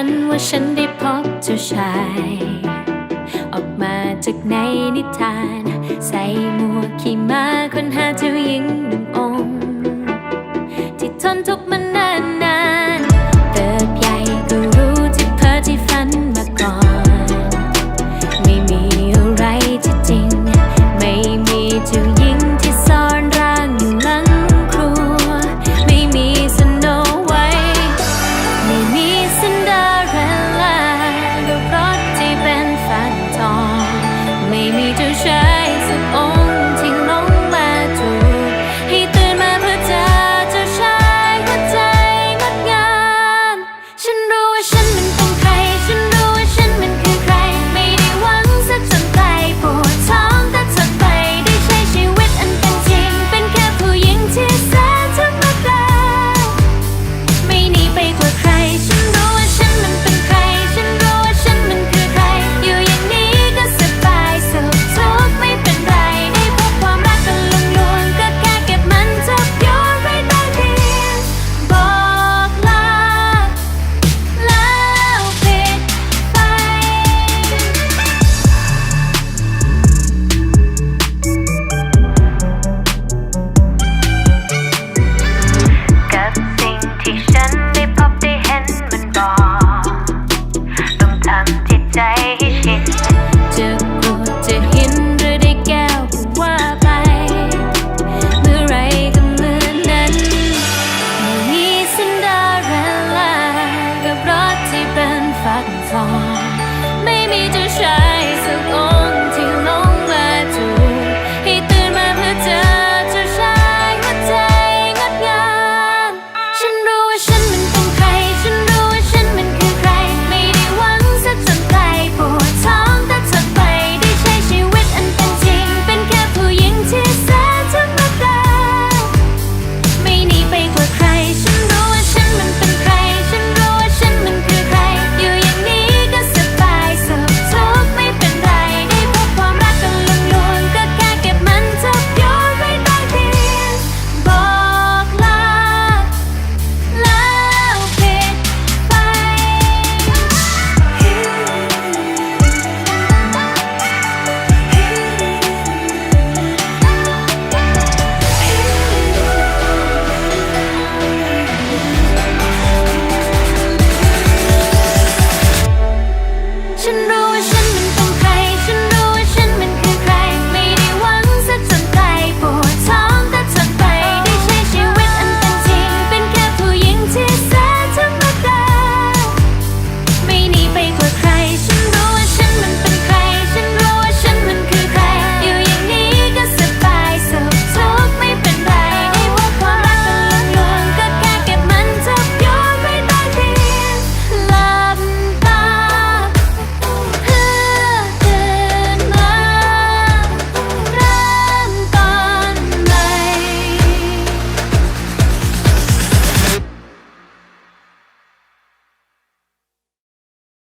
ันว่าฉันได้พบเจ้าชาย ออกมาจากในนิทาน ใส่หมวกขี่ม้าคนหาเจ้าหญิง